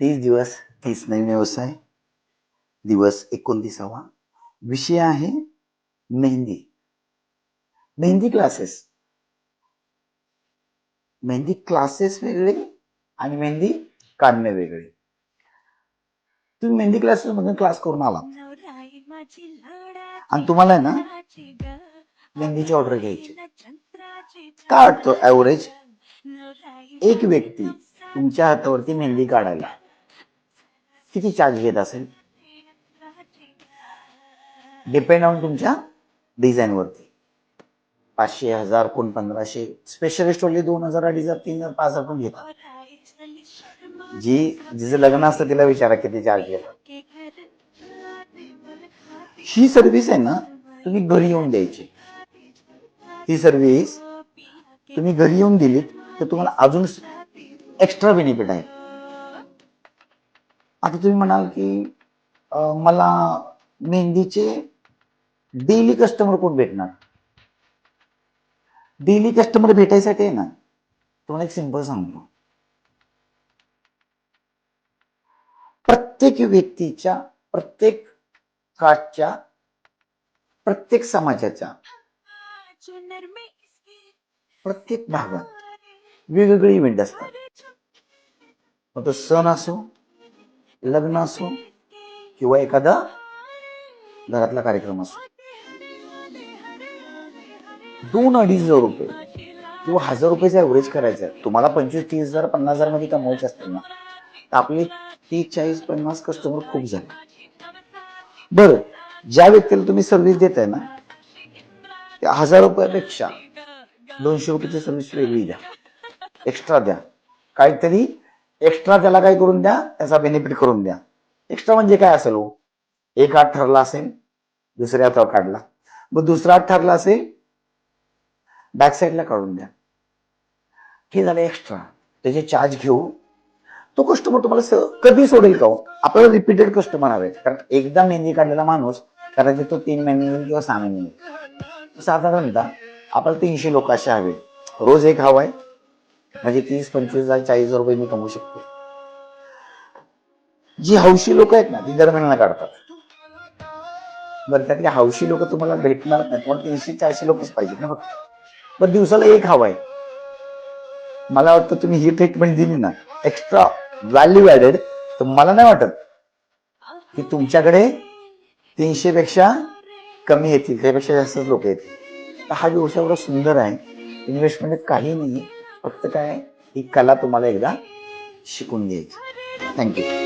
तीस दिवस तीस नवीन व्यवसाय दिवस एकोणतीसावा. विषय आहे मेहंदी. मेहंदी क्लासेस मेहंदी क्लासेस वेगळे आणि मेहंदी काढणे वेगळे. तुम्ही मेहंदी क्लासेस मधून क्लास करून आला. आणि तुम्हाला आहे ना मेहंदीची ऑर्डर घ्यायची. काय वाटतं? ऍव्हरेज एक व्यक्ती तुमच्या हातावरती मेहंदी काढायला. किती चार्ज घेत असेल? डिपेंड ऑन तुमच्या डिझाईन वरती. पाचशे हजार कोण पंधराशे? स्पेशलिस्ट वाले दोन हजार अडीच हजार तीन हजार पाच हजार पण घेतात? जी जिचं लग्न असतं तिला विचारा किती चार्ज घेतात. ही सर्व्हिस आहे ना तुम्ही घरी येऊन द्यायची. ही सर्व्हिस तुम्ही घरी येऊन दिलीत तर तुम्हाला अजून एक्स्ट्रा बेनिफिट आहे. आता तुम्ही म्हणाल की अं, मला मेहंदीचे डेली कस्टमर कोण भेटणार? डेली कस्टमर भेटायसाठी आहे ना तुम्हाला एक सिंपल सांगतो. प्रत्येक व्यक्तीच्या प्रत्येक कास्टच्या प्रत्येक समाजाच्या प्रत्येक भागात वेगवेगळे इव्हेंट असतात. मग तो सण असो लग्न असो किंवा एखादा घरातला कार्यक्रम असो. दोन अडीच हजार रुपये किंवा हजार रुपयेचा ॲव्हरेज करायचा आहे. तुम्हाला पंचवीस तीस हजार पन्नास हजारमध्ये कमवायचे असतील ना तर आपले तीस चाळीस पन्नास कस्टमर खूप झाले. बरं ज्या व्यक्तीला तुम्ही सर्व्हिस देताय ना त्या हजार रुपयापेक्षा दोनशे रुपयाची सर्व्हिस वेगळी द्या. एक्स्ट्रा द्या. काहीतरी एक्स्ट्रा त्याला काय करून द्या त्याचा बेनिफिट करून द्या. एक्स्ट्रा म्हणजे काय असेल हो? एक हात ठरला असेल दुसऱ्या हातावर काढला. मग दुसरा हात ठरला असेल बॅक साईडला काढून द्या. हे झालं एक्स्ट्रा त्याचे चार्ज घेऊ. तो कस्टमर तुम्हाला कधी सोडेल का हो? आपल्याला रिपीटेड कस्टमर हवे. कारण एकदा मेहंदी काढलेला माणूस कदाचित तो तीन महिने किंवा सहा महिने. साधारणतः आपल्याला तीनशे लोक असे हवे. रोज एक हवाय म्हणजे तीस पंचवीस हजार चाळीस हजार रुपये मी कमवू शकतो. जी हौशी लोक आहेत ना ती दरम्यान काढतात. बरं त्यातली हौशी लोक तुम्हाला भेटणार नाही तुम्हाला तीनशे चारशे लोकच पाहिजे ना फक्त. बरं दिवसाला एक हवा आहे. मला वाटतं तुम्ही ही ट्रीटमेंट दिली ना एक्स्ट्रा व्हॅल्यू ॲडेड तर मला नाही वाटत की तुमच्याकडे तीनशे पेक्षा कमी येतील त्यापेक्षा जास्त लोक येतील. तर हा व्यवसाय एवढा सुंदर आहे. इन्व्हेस्टमेंट काही नाही फक्त काय ही कला तुम्हाला एकदा शिकून घ्यायची. थँक्यू